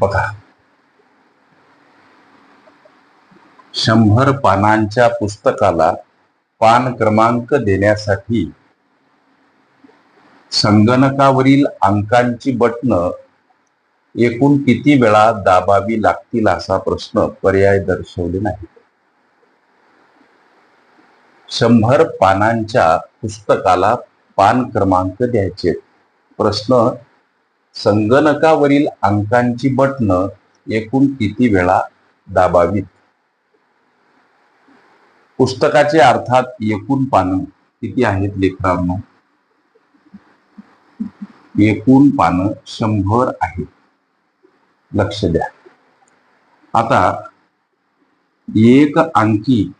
बघा. शंभर पानांच्या पुस्तकाला पान क्रमांक देण्यासाठी संगणकावरील अंकांची बटणं एकूण किती वेळा दाबावी लागतील असा प्रश्न पर्याय दर्शवले नाही शंभर पानांच्या पुस्तकाला पान क्रमांक द्यायचे प्रश्न संगणकावरील अंकांची बटणं एकूण किती वेळा दाबावीत? पुस्तकाचे अर्थात एकूण पानं किती आहेत लेकरांनो? एकूण पानं शंभर आहेत. लक्ष द्या. आता एक अंकी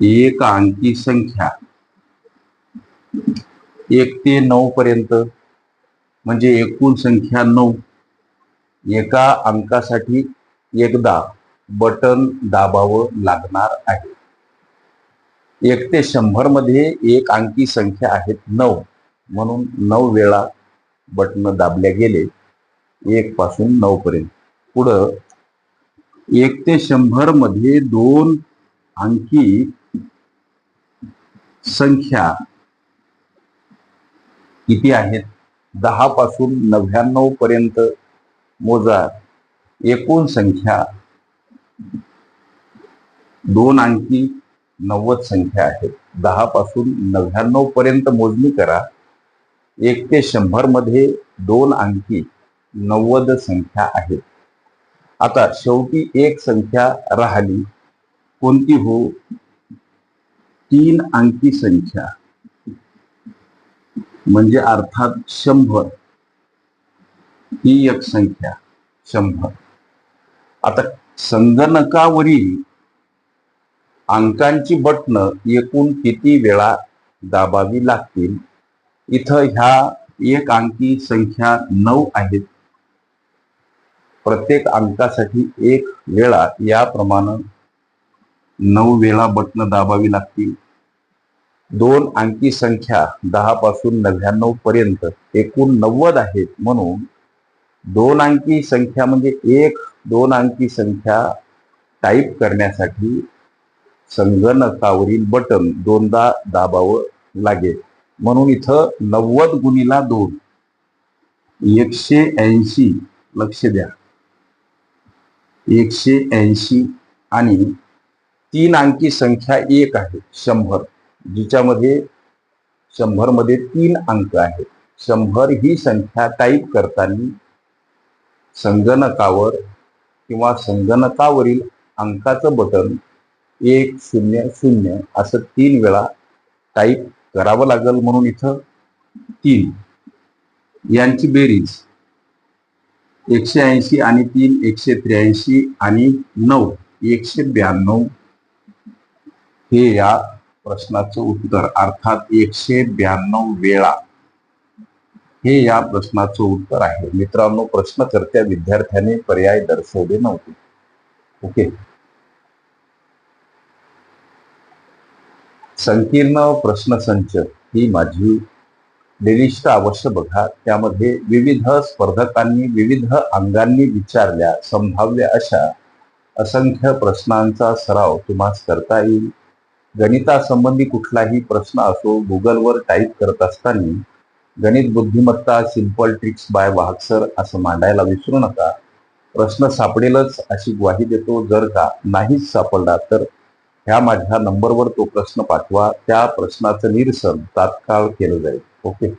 एक अंकी संख्या. एक ते नऊ पर्यंत म्हणजे एकूण संख्या नऊ. एका अंकासाठी एकदा बटन दाबावं लागणार आहे. एक ते शंभरमध्ये एक अंकी संख्या आहेत नऊ. म्हणून नऊ वेळा बटन दाबल्या गेले. एक पासून नऊ पर्यंत. पुढं एक ते शंभरमध्ये दोन अंकी संख्या किती आहेत? दहा पासून नव्याण्णव पर्यंत मोजा एकूण संख्या दोन अंकी नव्वद संख्या आहेत. दहा पासून नव्याण्णव पर्यंत मोजणी करा. एक ते शंभरमध्ये दोन अंकी नव्वद संख्या आहेत. आता शेवटी एक संख्या राहिली. कोणती हो? तीन अंकी संख्या. म्हणजे अर्थात शंभर. ही एक संख्या शंभर. आता संगणकावरील अंकांची बटणं एकूण किती वेळा दाबावी लागतील? इथं ह्या एक अंकी संख्या नऊ आहेत. प्रत्येक अंकासाठी एक वेळा याप्रमाणे नऊ वेळा बटणं दाबावी लागतील. दोन अंकी संख्या दहा पासून नव्याण्णव पर्यंत एकूण नव्वद आहेत म्हणून दोन अंकी संख्या म्हणजे एक दोन अंकी संख्या टाईप करण्यासाठी संगणकावरील बटन दोनदा दाबावं लागेल. म्हणून इथं नव्वद गुणीला दोन. एकशे ऐंशी लक्ष द्या. एकशे ऐंशी आणि तीन अंकी संख्या एक आहे शंभर. जिच्यामध्ये शंभरमध्ये तीन अंक आहेत. शंभर ही संख्या टाईप करताना संगणकावर किंवा संगणकावरील अंकाचं बटन एक शून्य शून्य असं तीन वेळा टाईप करावं लागेल म्हणून इथं तीन. यांची बेरीज एकशे ऐंशी आणि तीन एकशे त्र्याऐंशी आणि नऊ एकशे ब्याण्णव हे या प्रश्नाचं उत्तर. अर्थात एकशे ब्याण्णव वेळा. हे या प्रश्नाचं उत्तर आहे. मित्रांनो प्रश्नकर्त्या विद्यार्थ्याने पर्याय दर्शवले नव्हते. ओके? संकीर्ण प्रश्नसंच ही माझी लिस्ट अवश्य बघा. त्यामध्ये विविध स्पर्धकांनी विविध अंगांनी विचारल्या संभाव्य अशा असंख्य प्रश्नांचा सराव तुम्हाला करता येईल. गणितासंबंधी कुठलाही प्रश्न असो गुगलवर टाईप करत असताना गणित बुद्धिमत्ता सिंपल ट्रिक्स बाय वाहकसर असं मांडायला विसरू नका. प्रश्न सापडेलच अशी ग्वाही देतो. जर का नाहीच सापडला तर ह्या माझ्या नंबरवर तो प्रश्न पाठवा. त्या प्रश्नाचं निरसन तात्काळ केलं जाईल. ओके